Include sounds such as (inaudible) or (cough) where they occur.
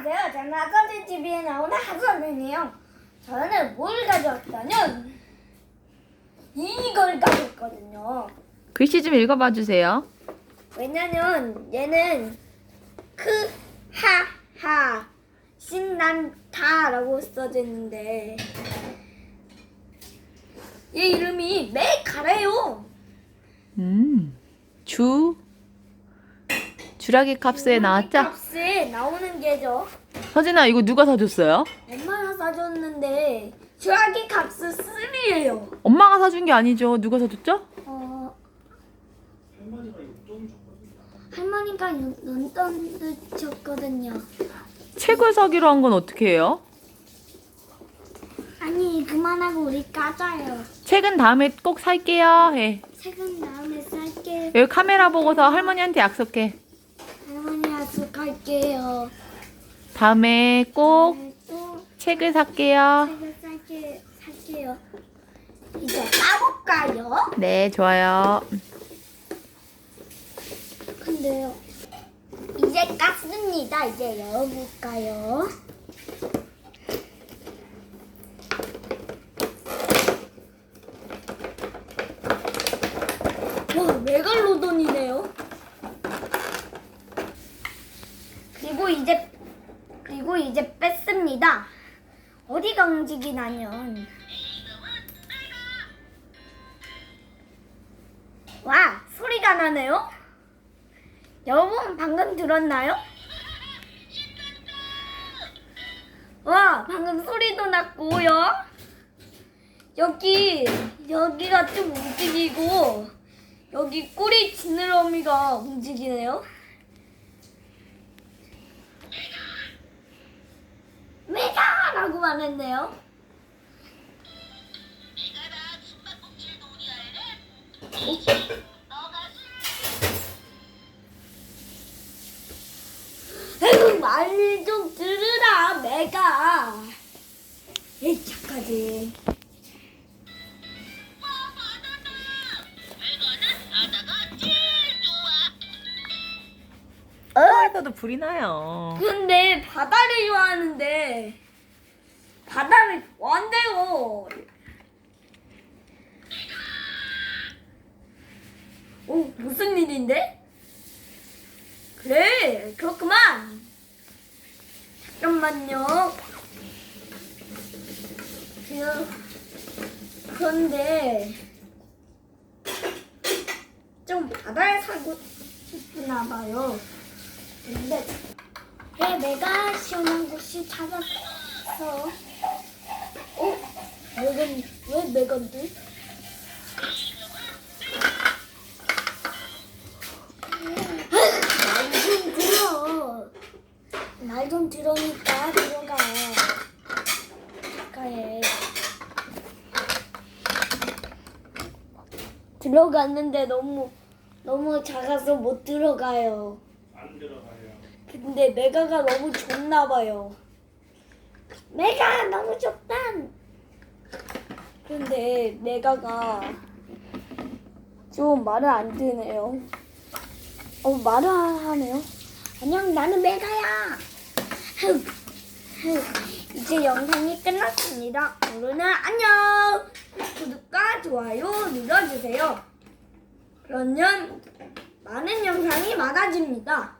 안녕하세요. 저는 아까지 TV에 나오는 하선이에요. 저는 뭘 가져왔다면 이걸 가져왔거든요. 글씨 좀 읽어봐 주세요. 왜냐면 얘는 크하하 신난다라고 써져 있는데 얘 이름이 메가래요. 음, 주 주라기 캅스에 나왔죠? 값에 나오는 게죠. 서진아 이거 누가 사줬어요? 엄마가 사줬는데 주라기 값스 3예요. 엄마가 사준 게 아니죠. 누가 사줬죠? 어, 할머니가 용돈을 줬거든요. 책을 사기로 한 건 어떻게 해요? 아니 그만하고 우리 까자요. 책은 다음에 꼭 살게요. 해. 책은 다음에 살게. 여기 카메라 보고서 할머니한테 약속해. 약속할게요. 다음에 꼭 네, 또 책을 살게요. 책을 살게 살게요. 이제 까볼까요? 네, 좋아요. 근데요. 이제 깠습니다. 이제 열어볼까요? 와, 메갈로돈이네요. 그리고 이제 그리고 이제 뺐습니다. 어디가 움직이냐면 와 소리가 나네요. 여러분 방금 들었나요? 와 방금 소리도 났고요. 여기 여기가 좀 움직이고 여기 꼬리 지느러미가 움직이네요. 메가라고 말했네요. 에휴 말좀 들으라 메가. 에이 착하지. 어? 바다에서도 불이 나요. 근데 바다를 좋아하는데 바다를 좋아한대요. 오 무슨 일인데? 그래 그렇구만. 잠깐만요. 그 그런데 좀 바다에 살고 싶나 봐요. 근데 왜 내가 시원한 곳이 찾았어? 어? 왜건 왜 내건데? 말 좀 들으니까 들어가. 가에 들어갔는데 너무 너무 작아서 못 들어가요. 안 들어가요. 근데 메가가 너무 좋나 봐요. 메가 너무 좋다. 근데 메가가 좀 말을 안 듣네요. 어 말을 하네요. 안녕 나는 메가야. 흠, (laughs) 흠. 이제 영상이 끝났습니다. 오늘은 안녕. 구독과 좋아요 눌러주세요. 그러면 많은 영상이 많아집니다.